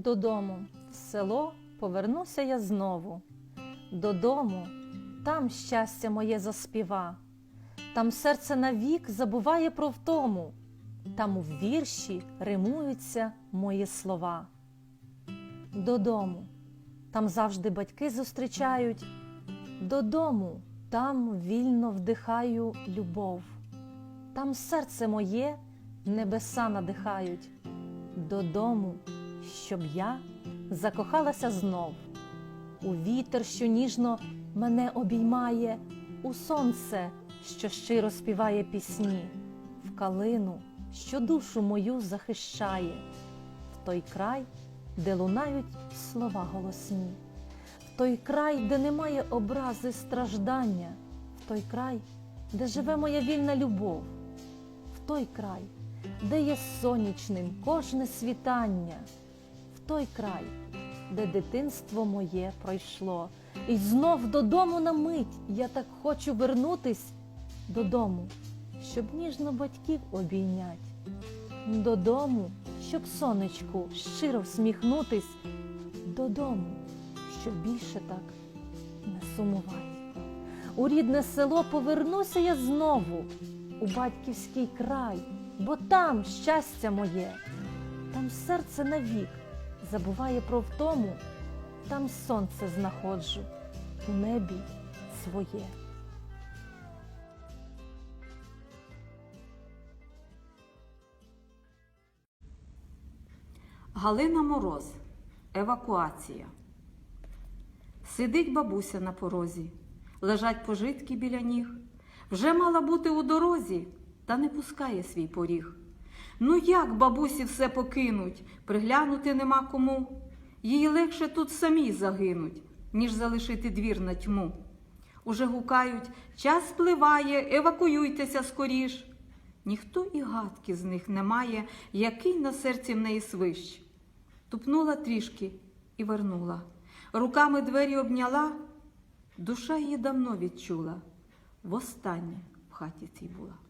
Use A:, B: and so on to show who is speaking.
A: Додому, в село повернуся я знову. Додому, там щастя моє заспіва, там серце навік забуває про втому, там у вірші римуються мої слова. Додому, там завжди батьки зустрічають. Додому, там вільно вдихаю любов. Там серце моє небеса надихають. Додому, щоб я закохалася знов. У вітер, що ніжно мене обіймає, у сонце, що щиро співає пісні, в калину, що душу мою захищає, в той край, де лунають слова голосні, в той край, де немає образи страждання, в той край, де живе моя вільна любов, в той край, де є сонячним кожне світання, той край, де дитинство моє пройшло, і знов додому на мить я так хочу вернутись додому, щоб ніжно батьків обійнять, додому, щоб сонечку щиро всміхнутись, додому, щоб більше так не сумувати. У рідне село повернуся я знову, у батьківський край, бо там щастя моє, там серце навік забуває про втому, там сонце знаходжу у небі своє.
B: Галина Мороз. Евакуація. Сидить бабуся на порозі, лежать пожитки біля ніг. Вже мала бути у дорозі, та не пускає свій поріг. Ну як бабусі все покинуть, приглянути нема кому. Їй легше тут самій загинуть, ніж залишити двір на тьму. Уже гукають, час спливає, евакуюйтеся скоріш. Ніхто і гадки з них не має, який на серці в неї свищ. Тупнула трішки і вернула. Руками двері обняла, душа її давно відчула. Востаннє в хаті цій була.